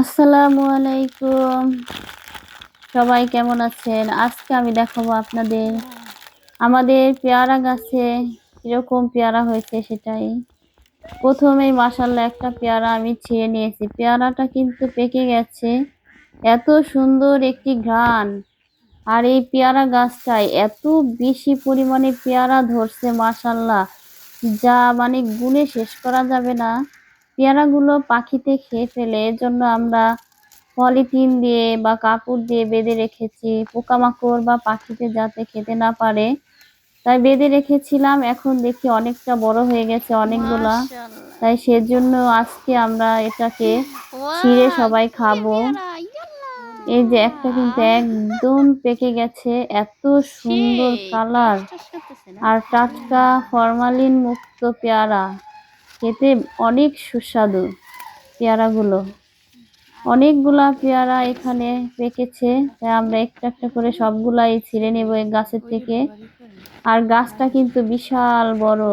আসসালামু আলাইকুম। সবাই কেমন আছেন? আজকে আমি দেখাবো আপনাদের, আমাদের পেয়ারা গাছে কীরকম পেয়ারা হয়েছে সেটাই। প্রথমেই মাসাল্লাহ একটা পেয়ারা আমি ছিঁড়ে নিয়েছি। পেয়ারাটা কিন্তু পেকে গেছে। এত সুন্দর একটি ঘ্রাণ। আর এই পেয়ারা গাছটায় এত বেশি পরিমাণে পেয়ারা ধরছে মাসাল্লাহ যা মানে গুণে শেষ করা যাবে না। পেয়ারাগুলো পাখিতে খেয়ে ফেলে এজন্য আমরা পলিথিন দিয়ে বা কাপড় দিয়ে বেঁধে রেখেছি। পোকামাকড় বা পাখিতে যাতে খেতে না পারে। তাই বেঁধে রেখেছিলাম এখন দেখি অনেকটা বড় হয়ে গেছে অনেকগুলা। তাই সেজন্য আজকে আমরা এটাকে ছিঁড়ে সবাই খাব। এই যে একটা কিন্তু একদম পেকে গেছে এত সুন্দর কালার। আর টাটকা ফরমালিন মুক্ত পেয়ারা। খেতে অনেক সুস্বাদু পেয়ারাগুলো। অনেকগুলা পেয়ারা এখানে পেকেছে আমরা একটা একটা করে সবগুলাই ছিঁড়ে নেব এই গাছের থেকে। আর গাছটা কিন্তু বিশাল বড়।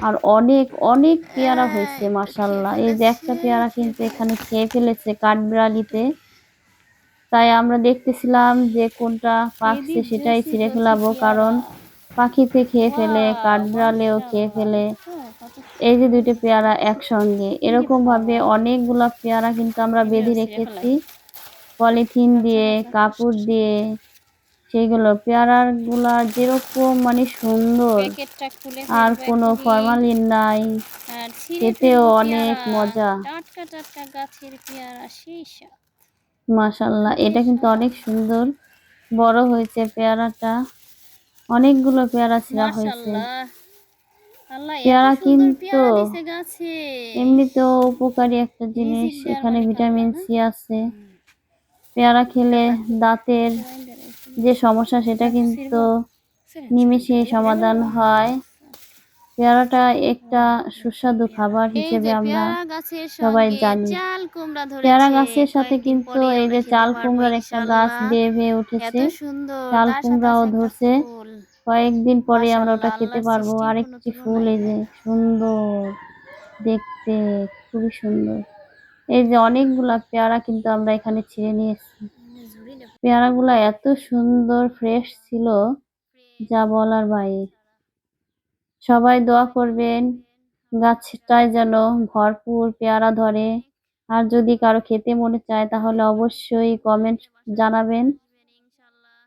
আর অনেক অনেক পেয়ারা হয়েছে মাসাল্লাহ এই যে একটা পেয়ারা কিন্তু এখানে খেয়ে ফেলেছে কাঠবিড়ালিতে। তাই আমরা দেখতেছিলাম যে কোনটা পাকছে সেটাই ছিঁড়ে ফেলাবো। কারণ পাখিতে খেয়ে ফেলে, কাঠবিড়ালেও খেয়ে ফেলে। এই যে দুইটা পেয়ারা একসঙ্গে এরকম ভাবে অনেকগুলা পেয়ারা কিন্তু আমরা বেঁধে রেখেছি। পলিথিন দিয়ে কাপড় দিয়ে সেইগুলো পেয়ারারগুলা যেরকম মানে সুন্দর। আর কোনো ফরমালিন নাই খেতেও অনেক মজা। মাশাল্লাহ এটা কিন্তু অনেক সুন্দর। বড় হয়েছে পেয়ারাটা। অনেকগুলো পেয়ারা ছিঁড়া হয়েছে। পেয়ারা কিন্তু এমনিতেও উপকারী একটা জিনিস। এখানে ভিটামিন সি আছে। পেয়ারা খেলে দাঁতের যে সমস্যা সেটা কিন্তু নিমেষে সমাধান হয়। পেয়ারাটা একটা সুস্বাদু খাবার হিসেবে আমরা সবাই জানি। পেয়ারা গাছের সাথে কিন্তু এই যে চাল কুমড়ার একটা গাছ বেয়ে বেয়ে উঠেছে। চাল কুমড়াও ধরছে। কয়েকদিন পরে আমরা ওটা খেতে পারব। আরেকটি ফুল এই যে সুন্দর দেখতে খুবই সুন্দর। এই যে অনেকগুলা পেয়ারা কিন্তু আমরা এখানে ছিঁড়ে নিয়ে এসেছি। পেয়ারাগুলা এত সুন্দর ফ্রেশ ছিল যা বলার বাইরে। সবাই দোয়া করবেন গাছটায় যেন ভরপুর পেয়ারা ধরে। আর যদি কারও খেতে মনে চায় তাহলে অবশ্যই কমেন্ট জানাবেন।